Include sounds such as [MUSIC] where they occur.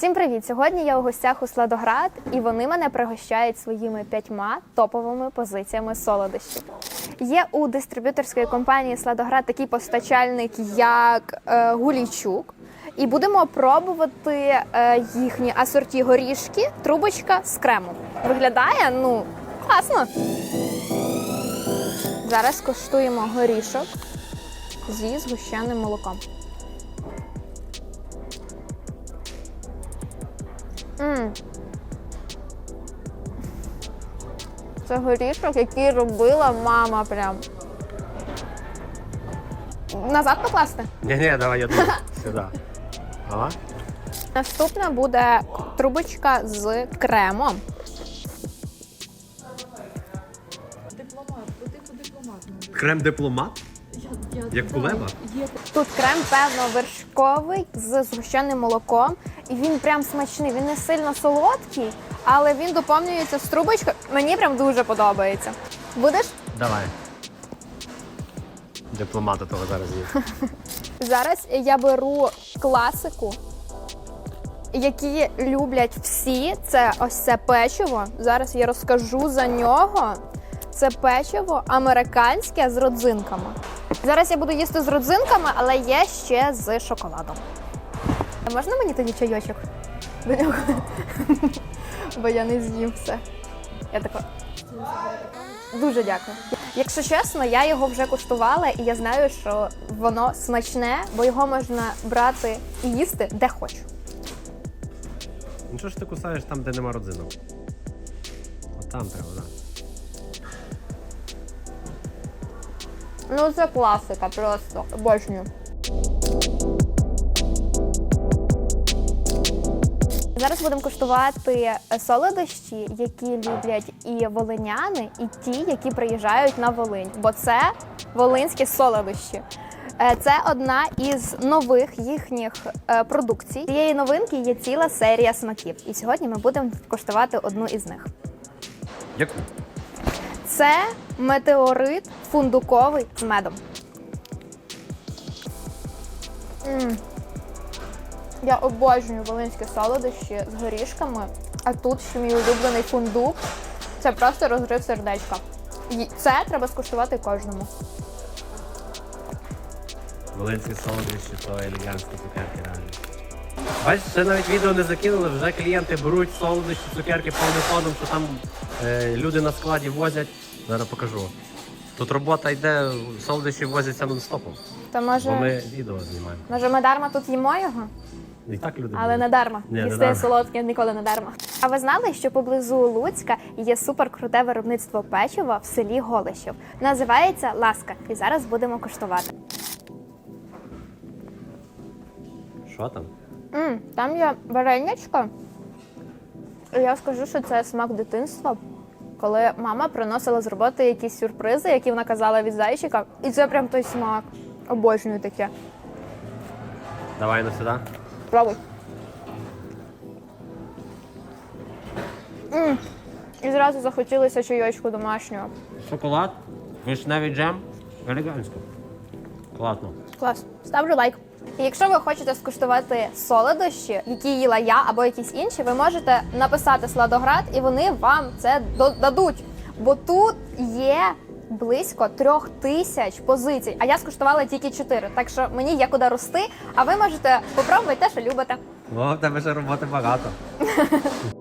Всім привіт! Сьогодні я у гостях у Сладоград, і вони мене пригощають своїми п'ятьма топовими позиціями солодощів. Є у дистриб'юторської компанії Сладоград такий постачальник, як е, Гулійчук. І будемо пробувати е, їхні асорті горішки, трубочка з кремом. Виглядає ну класно. Зараз коштуємо горішок зі згущеним молоком. М. Це горішок, який робила мама прям. Назад покласти? Ні-ні, давай я тут [LAUGHS] сюди. Ага. Наступна буде трубочка з кремом. Дипломат, по типу дипломат. Крем-дипломат? Як кулеба? Тут крем, певно, вершковий з згущеним молоком. І він прям смачний. Він не сильно солодкий, але він доповнюється з трубочкою. Мені прям дуже подобається. Будеш? Давай. Дипломата того зараз є. [LAUGHS] Зараз я беру класику, які люблять всі. Це ось це печиво. Зараз я розкажу за нього. Це печиво американське з родзинками. Зараз я буду їсти з родзинками, але є ще з шоколадом. А можна мені тоді чайочок до нього? [LAUGHS] Бо я не з'їм все. Я така. Дуже дякую. Якщо чесно, я його вже куштувала, і я знаю, що воно смачне, бо його можна брати і їсти де хочу. Ну що ж ти кусаєш там, де нема родзинок? От там треба, так. Ну це класика, просто обожнюю. Зараз будемо куштувати солодощі, які люблять і волиняни, і ті, які приїжджають на Волинь, бо це волинські солодощі. Е, Це одна із нових їхніх е, продукцій. Цієї новинки є ціла серія смаків. І сьогодні ми будемо куштувати одну із них. Яку? Це метеорит фундуковий з медом. М. Я обожнюю волинські солодощі з горішками, а тут ще мій улюблений фундук. Це просто розрив сердечка. І Це треба скуштувати кожному. Волинські солодощі, то елегантські цукерки реально. Бачиш, ще навіть відео не закинули, вже клієнти беруть солодощі, цукерки повним ходом, що там е, люди на складі возять. Зараз покажу. Тут робота йде, солодощі возяться нон-стопом. То Бо може, ми відео знімаємо. може ми дарма тут їмо його? І так люди. Але не дарма. Ні, не Їсти дарма. солодке ніколи не дарма. А ви знали, що поблизу Луцька є суперкруте виробництво печива в селі Голищів? Називається Ласка. І зараз будемо куштувати. Що там? м там є варенячко. І я скажу, що це смак дитинства. Коли мама приносила з роботи якісь сюрпризи, які вона казала від зайчика. І це прям той смак. Обожнюю таке. Давай на сюди. Пробуй. м І зразу захотілося чайочку домашнього. Шоколад, вишневий джем, елегантсько. Класно. Клас. Ставлю лайк. Якщо ви хочете скуштувати солодощі, які їла я або якісь інші, ви можете написати Сладоград, і вони вам це дадуть. Бо тут є близько трьох тисяч позицій, а я скуштувала тільки чотири. Так що мені є куди рости, а ви можете попробувати те, що любите. О, в тебе ще роботи багато. [LAUGHS]